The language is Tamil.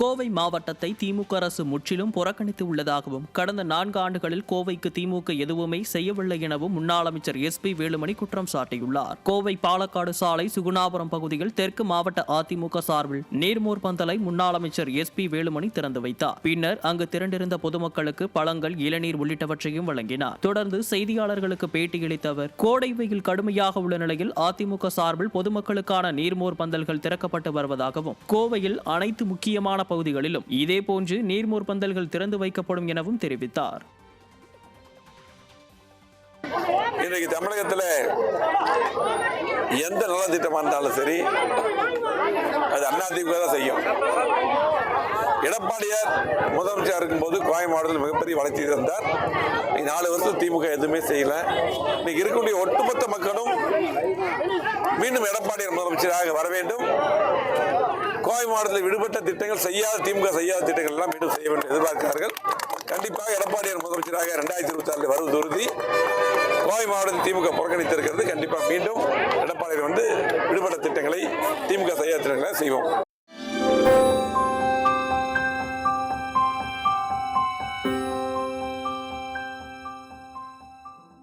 கோவை மாவட்டத்தை திமுக அரசு முற்றிலும் புறக்கணித்து உள்ளதாகவும் கடந்த நான்கு ஆண்டுகளில் கோவைக்கு திமுக எதுவுமே செய்யவில்லை எனவும் முன்னாள் அமைச்சர் எஸ் பி வேலுமணி குற்றம் சாட்டியுள்ளார். கோவை பாலக்காடு சாலை சுகுணாபுரம் பகுதியில் தெற்கு மாவட்ட அதிமுக சார்பில் நீர்மோர் பந்தலை முன்னாள் அமைச்சர் எஸ் பி வேலுமணி திறந்து வைத்தார். பின்னர் அங்கு திரண்டிருந்த பொதுமக்களுக்கு பழங்கள் இளநீர் உள்ளிட்டவற்றையும் வழங்கினார். தொடர்ந்து செய்தியாளர்களுக்கு பேட்டியளித்த அவர் கோடை வெயில் கடுமையாக உள்ள நிலையில் அதிமுக சார்பில் பொதுமக்களுக்கான நீர்மோர் பந்தல்கள் திறக்கப்பட்டு வருவதாகவும் கோவையில் அனைத்து முக்கியமான பகுதிகளிலும் இதேபோன்று நீர்மோர் பந்தல்கள் திறந்து வைக்கப்படும் எனவும் தெரிவித்தார். இன்றைக்கு தமிழகத்தில் எந்த நலத்திட்டமாக இருந்தாலும் சரி அது அதிமுக தான் செய்யும். எடப்பாடியார் முதலமைச்சர் இருக்கும்போது கோவை மாவட்டத்தில் மிகப்பெரிய வளர்ச்சி இருந்தார். இன்னைக்கு நாலு வருஷம் திமுக எதுவுமே செய்யல. இன்னைக்கு இருக்கக்கூடிய ஒட்டுமொத்த மக்களும் மீண்டும் எடப்பாடியார் முதலமைச்சராக வர வேண்டும். கோவை மாவட்டத்தில் விடுபட்ட திட்டங்கள் செய்யாத திமுக செய்யாத திட்டங்கள் எல்லாம் மீண்டும் செய்ய வேண்டும் எதிர்பார்க்கிறார்கள். கண்டிப்பாக எடப்பாடியார் முதலமைச்சராக ரெண்டாயிரத்தி இருபத்தி ஆறில் வருவது உறுதி. கோவை மாவட்டத்தில் திமுக புறக்கணித்திருக்கிறது. கண்டிப்பாக மீண்டும் எடப்பாடியார் வந்து விடுபட்ட திட்டங்களை திமுக செய்யாத திட்டங்களை செய்வோம்.